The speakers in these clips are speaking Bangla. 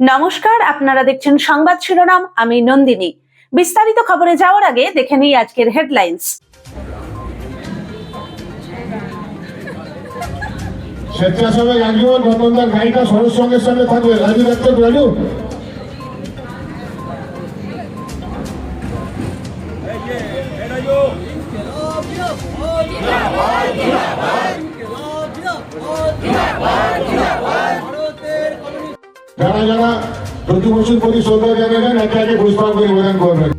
নমস্কার, আপনারা দেখছেন সংবাদ শিরোনাম, আমি নন্দিনী। বিস্তারিত খবরে যাওয়ার আগে দেখে নিই আজকের হেডলাইন্স। স্বেচ্ছাসেবক একজন সরস সঙ্গে সঙ্গে থাকবে। রাজু রাজু যারা যারা প্রতি প্রতি শ্রদ্ধা জানাবেন একে একে পুষ্পাঙ্গ নিবেদন করবেন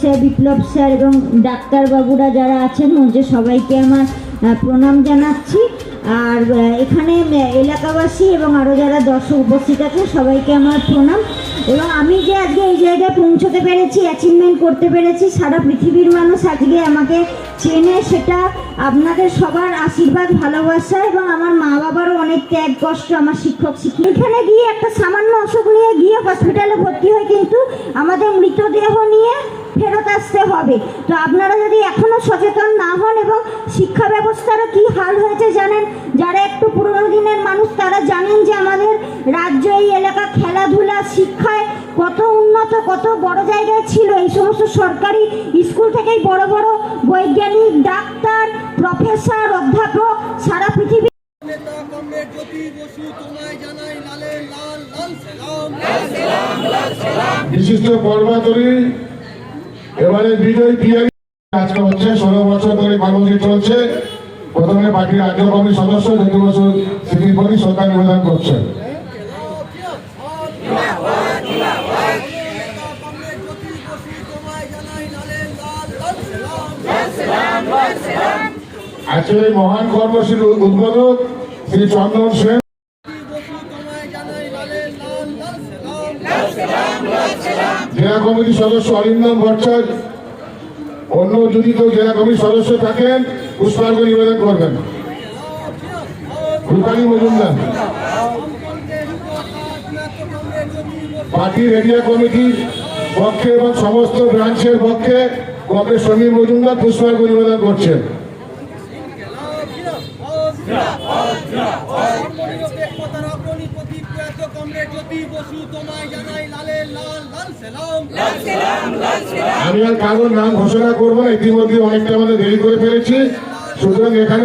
স্যার বিপ্লব স্যার এবং ডাক্তারবাবুরা যারা আছেন মঞ্চে সবাইকে আমার প্রণাম জানাচ্ছি। আর এখানে এলাকাবাসী এবং আরও যারা দর্শক উপস্থিত আছে, সবাইকে আমার প্রণাম। এবং আমি যে আজকে এই জায়গায় পৌঁছতে পেরেছি অ্যাচিভমেন্ট করতে পেরেছি, সারা পৃথিবীর মানুষ আজকে আমাকে চেনে, সেটা আপনাদের সবার আশীর্বাদ, ভালোবাসা এবং আমার মা বাবারও অনেক ত্যাগ, কষ্ট, আমার শিক্ষক, শিক্ষিকা। এখানে গিয়ে একটা সামান্য অসুখ নিয়ে গিয়ে হসপিটালে ভর্তি হয় কিন্তু আমাদের মৃতদেহ নিয়ে আসতে হবে। তো আপনারা যদি এখনও সচেতন না হন এবং শিক্ষা ব্যবস্থারও কি হাল হয়েছে জানেন? যারা একটু পুরোনো দিনের মানুষ, তারা জানেন যে আমাদের রাজ্য, এই এলাকা খেলাধুলা, শিক্ষায় কত উন্নত, কত বড় জায়গায় ছিল। এই সমস্ত সরকারি স্কুল থেকেই বড় বড় বৈজ্ঞানিক, ডাক্তার, প্রফেসর, অধ্যাপক সারা পৃথিবী বিশিষ্ট পর্বাতরী এবারে বিজয় পিয়ারি আজকে হচ্ছে ষোলো বছর ধরে কর্মসূচি চলছে। প্রথমে পার্টির রাজ্য কমিটির সদস্য জ্যোতি বসু স্মৃতির প্রতি শ্রদ্ধা নিবেদন সালাম আজকের এই মহান কর্মসূচির উদ্বোধক শ্রী চন্দন সেন। জেলা কমিটির সদস্য অরিন্দম ভট্টাচার্য অন্য যদি কেউ জেলা কমিটির সদস্য থাকেন পুষ্পার্ঘ নিবেদন করবেন রূপালী মজুমদার পার্টির এরিয়া কমিটির পক্ষে এবং সমস্ত ব্রাঞ্চের পক্ষে কংগ্রেস সমীর মজুমদার পুষ্পার্ঘ নিবেদন করছেন কমরেড জ্যোতি বসু তোমায় জানাই লালে লাল লাল সালাম। আমি আর কারোর নাম ঘোষণা করব না ইতিমধ্যে অনেকটা আমাদের দেরি করে ফেলেছি। সুতরাং এখানে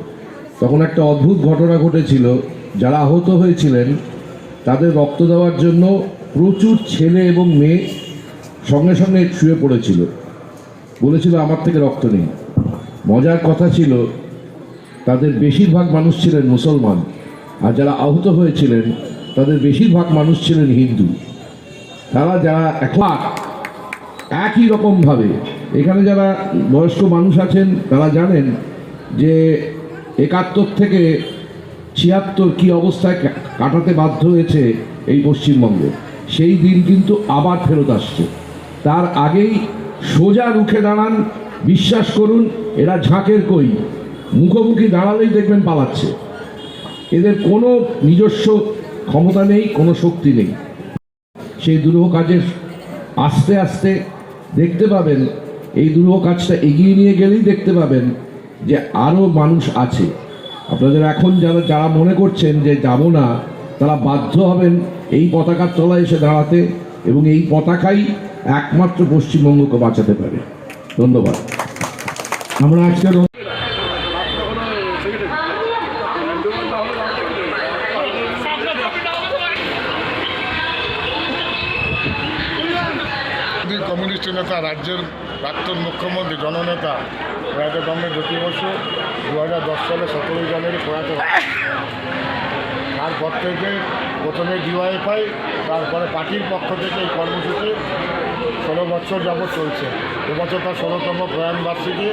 তখন একটা অদ্ভুত ঘটনা ঘটেছিল। যারা আহত হয়েছিলেন, তাদের রক্ত দেওয়ার জন্য প্রচুর ছেলে এবং মেয়ে সঙ্গে সঙ্গে শুয়ে পড়েছিল। বলেছিল, আমার থেকে রক্ত নেই মজার কথা ছিল, তাদের বেশিরভাগ মানুষ ছিলেন মুসলমান, আর যারা আহত হয়েছিলেন, তাদের বেশিরভাগ মানুষ ছিলেন হিন্দু। তারা যারা এখন একই রকমভাবে, এখানে যারা বয়স্ক মানুষ আছেন, তারা জানেন যে একাত্তর থেকে ছিয়াত্তর কি অবস্থায় কাটাতে বাধ্য হয়েছে এই পশ্চিমবঙ্গ? সেই দিন কিন্তু আবার ফেরত আসছে। তার আগেই সোজা রুখে দাঁড়ান, বিশ্বাস করুন, এরা ঝাঁকের কই। মুখোমুখি দাঁড়ালেই দেখবেন পালাচ্ছে। এদের কোনো নিজস্ব ক্ষমতা নেই, কোনো শক্তি নেই। সেই দুরূহ কাজের আস্তে আস্তে দেখতে পাবেন, এই দুরূহ কাজটা এগিয়ে নিয়ে গেলেই দেখতে পাবেন যে আরও মানুষ আছে। আপনাদের এখন যারা যারা মনে করছেন যে যাব না, তারা বাধ্য হবেন এই পতাকার তলায় এসে দাঁড়াতে এবং এই পতাকাই একমাত্র পশ্চিমবঙ্গকে বাঁচাতে পারে। ধন্যবাদ। আমরা আজকের কমিউনিস্ট নেতা, রাজ্যের প্রাক্তন মুখ্যমন্ত্রী, জননেতা প্রয়াত কমরেড জ্যোতি বসু দু হাজার দশ সালে সতেরোই জানুয়ারি প্রয়াত। তারপর থেকে প্রথমে ডিওয়াইফাই তারপরে পার্টির পক্ষ থেকে এই কর্মসূচি ষোলো বছর যাবৎ চলছে। এবছর তার ষোলোতম প্রয়াণ বার্ষিকী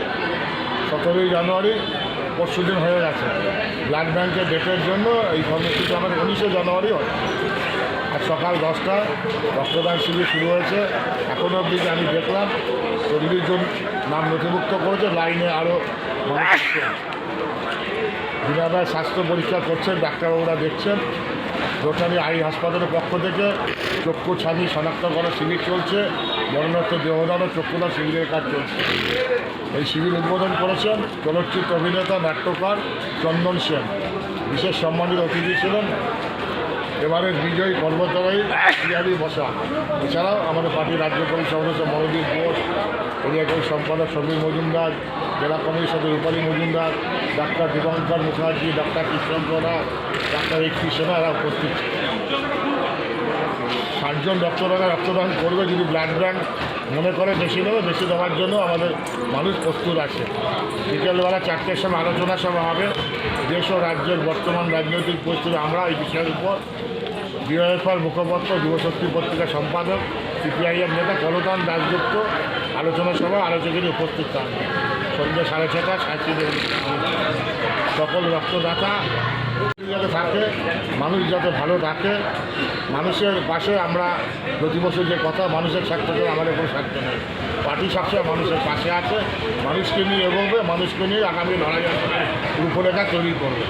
সতেরোই জানুয়ারি পরশু দিন হয়ে গেছে। ব্লাড ব্যাংকের ডেটের জন্য এই কর্মসূচি আমাদের উনিশে জানুয়ারি হয়। আর সকাল দশটায় রক্তদান শিবির শুরু হয়েছে। এখনও অবধি আমি দেখলাম চল্লিশ জন নাম নথিভুক্ত করেছে, লাইনে আরও মানুষ স্বাস্থ্য পরীক্ষা করছেন, ডাক্তারবাবুরা দেখছেন। রোটারি আই হাসপাতালের পক্ষ থেকে চক্ষু ছানি শনাক্ত করার শিবির চলছে। মরণোত্তর দেহদান ও চক্ষুদান শিবিরের কাজ চলছে। এই শিবির উদ্বোধন করেছেন চলচ্চিত্র অভিনেতা, নাট্যকার চন্দন সেন। বিশেষ সম্মানিত অতিথি ছিলেন এবারের বিজয়ী কর্মচারী পিয়ারি বসা। এছাড়াও আমাদের পার্টির রাজ্য কমিটির সদস্য মনোদীপ ঘোষ এরিয়া কমিটির সম্পাদক সমীর মজুমদার, জেলা কমিটির সদস্য Rupali Majumdar, doctor Dipankar Mukherjee, doctor Krishnachandra Roy, doctor এক কৃষ্ণ এরা উপস্থিত। ষাটজন রক্তদাতা রক্তদান করবে, যদি ব্লাড ব্যাংক মনে করে বেশি নেবে বেশি দেওয়ার জন্য আমাদের মানুষ প্রস্তুত আছে। বিকেলবেলা চারটের সময় আলোচনা সভা হবে। দেশ ও রাজ্যের বর্তমান রাজনৈতিক পরিস্থিতি, আমরা এই বিষয়ের উপর ডিওএফআর মুখপাত্র যুবশক্তি পত্রিকা সম্পাদক, সিপিআইএম নেতা কলতান দাসগুপ্ত আলোচনা সভা আলোচকেরই উপস্থিত থাকবে। সন্ধ্যা সাড়ে ছটা সাঁত্রিশ সকল রক্তদাতা যাতে থাকে, মানুষ যাতে ভালো থাকে, মানুষের পাশে আমরা প্রতি বছর যে কথা, মানুষের স্বার্থ আমাদের কোনো স্বার্থ নেই। পার্টি সবসময় মানুষের পাশে আছে, মানুষকে নিয়ে এগোবে, মানুষকে নিয়ে আগামী লড়াই রূপরেখা তৈরি করবে।